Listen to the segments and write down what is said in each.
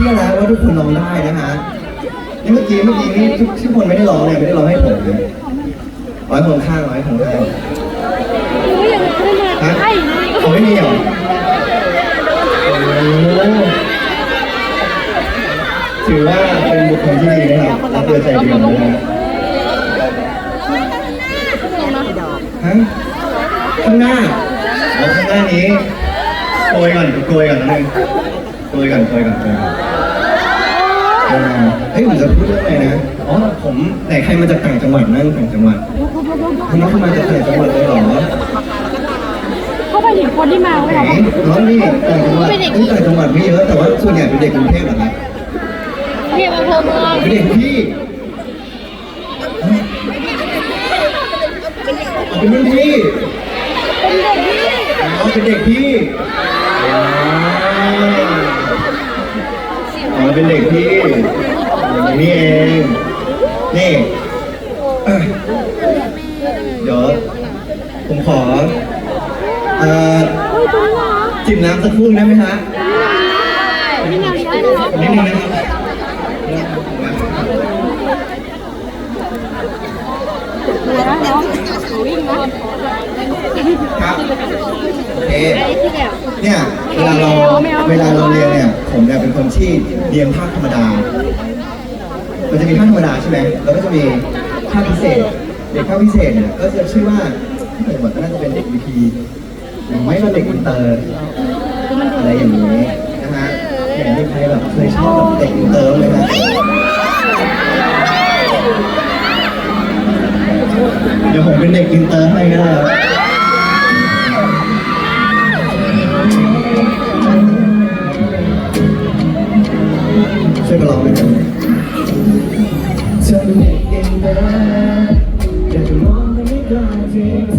ชื่อแล้วว่าทุกคนร้องได้นะฮะนี่เมื่อกี้เมื่อกี้นี่ทุกทุกคนไม่ได้ร้องเลยไม่ได้ร้องให้ผมเลยร้อยคนข้างร้อยคนข้างรู้อย่างนั้นเลยฮะไอ้เขาไม่มีเหรอโอ้ถือว่าเป็นบุคคลที่ดีนะครับรับเตือนใจเดียวนะฮะฮะข้างหน้าเอาข้างหน้านี้โกยก่อนโกยก่อนนิดนึง โกยก่อนโกยก่อนโกยก่อนอ่าเฮ้ยผมจะพูดเรื่องอะไรนะอ๋อผมไหนใครมาจากต่างจังหวัดนั่งต่างจังหวัดคุณน้องมาจากต่างจังหวัดเลยเหรอเขาไปถึงคนที่มาไหนเขาบอกน้องนี่ต่างจังหวัดนี่ต่างจังหวัดไม่เยอะแต่ว่าส่วนใหญ่เป็นเด็กกรุงเทพเหรอครับเรียกอำเภอเมืองเป็นเด็กพี่อ๋อเป็นรุ่นพี่เป็นเด็กที่อ๋อเป็นเด็กพี่อ๋อ เป็นเด็กพี่อ๋อนี่เอง นี่เอ้ยเดี๋ยวผมขอเอ่อเฮ้ยจริงเหรอจิบน้ำสักครู่ได้ไหมฮะนี่ไงได้เลยนิดนึงนะครับเดี๋ยวนะน้องวิ่งนะครับโอเคไอ้ที่แบบเนี่ยเวลาเราเวลาเราเรียนเนี่ย เป็นคนที่เรียนภาคธรรมดา มันจะมีภาคธรรมดาใช่ไหมแล้วก็จะมีภาคพิเศษ เด็กภาคพิเศษเนี่ยก็จะชื่อว่าที่ผมบอกก็น่าจะเป็นเด็กวีพีหรือไม่ก็เด็กอินเตอร์อะไรอย่างนี้นะฮะเห็นมีใครแบบเคยชอบแบบเด็กอินเตอร์บ้างไหมฮะเดี๋ยวผมเป็นเด็กอินเตอร์ให้ก็ได้ ช่วยกันร้องหน่อยครับเธอเป็นเด็กเอ็นเตอร์อยากจะมองแต่ไม่กล้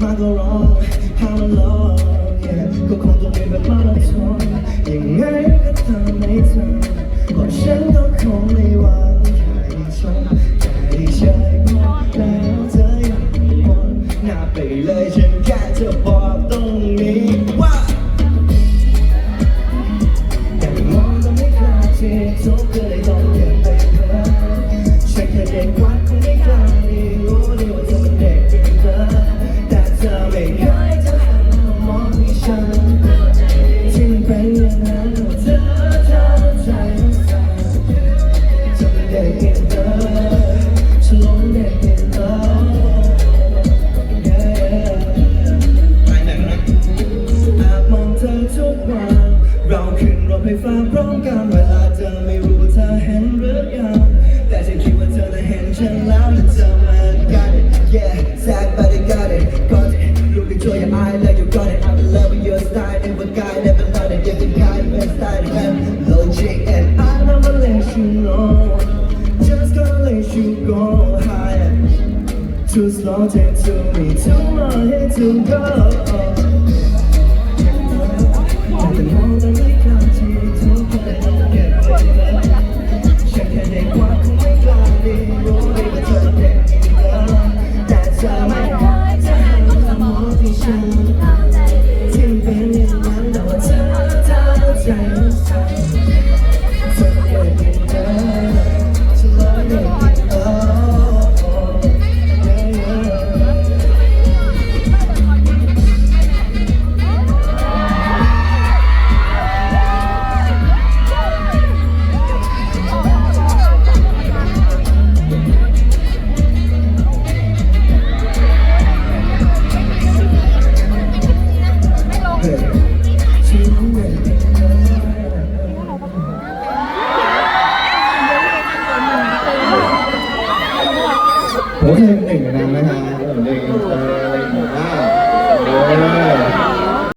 Margot Roll, how long, yeah. ก็คงต้องเป็นแบบมาราธอนยังไงก็ทำไม่ทันเพราะฉันก็คงไม่หวังแค่ได้ชมแค่ได้ใช้พอแล้วเธออยากหมดหน้าไปเลยฉัน เราขึ้นรถไฟฟ้าพร้อมกันเวลาเธอไม่รู้ว่าเธอเห็นหรือยัง แต่ฉันคิดว่าเธอน่ะเห็นฉันแล้วและเธอมัน got it yeah sad but I got it got it look into your eye like you got it I'm in love with your style never got it never thought it you're the guy best style man logic and I never let you know just gonna let you go higher too slow take to me too long hate to go ผมเป็นหนึ่งในนั้นนะฮะ